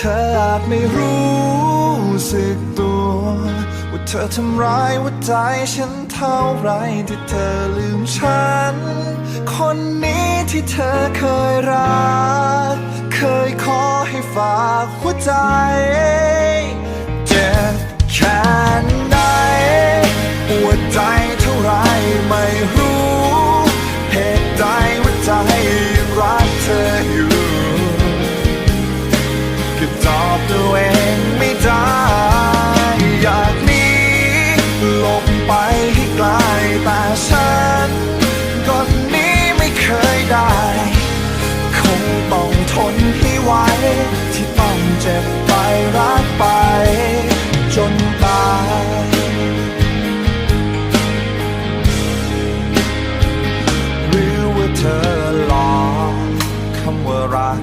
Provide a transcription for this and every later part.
เธออาจไม่รู้สึกตัว ว่าเธอทำร้ายหัวใจฉันเท่าไรที่เธอลืมฉัน คนนี้ที่เธอเคยรัก เคยขอให้ฝากหัวใจ เจ็บแค่ไหนปวใจเท่าไรไม่รู้ เหตุใดว่าใจยังรักเธออยู่ ตอบตัวเองไม่ได้อยากหนีหลบไปให้ไกลแต่ฉันก็หนี้ไม่เคยได้ คงต้องทนให้ไหวที่ต้องเจ็บไปรักไป จนตายหรือว่าเธอหลอกคำว่ารัก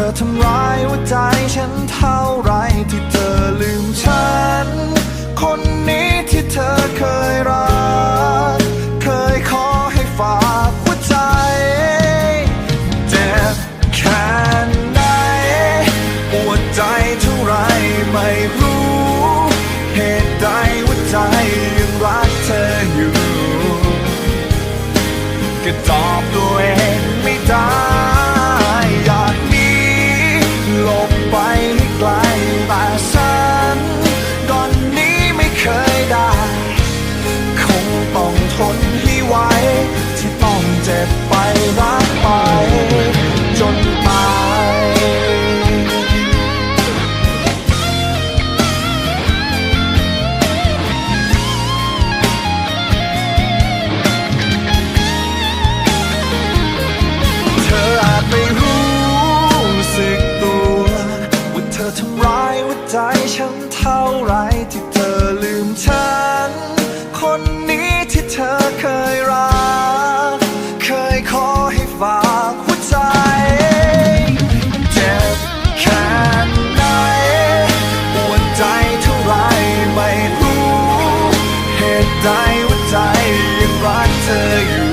ธอทำร้ายหัวใจฉันเท่าไรที่เธอลืมฉัน คนนี้ที่เธอเคยรัก เคยขอให้ฝากหัวใจ เจ็บแค่ไหนปวดใจเท่าไรไม่รู้ เหตุใดหัวใจยังรักเธออยู่ ก็ตอบตัวเอง บ ได้ว่าใจยังรักเธออยู่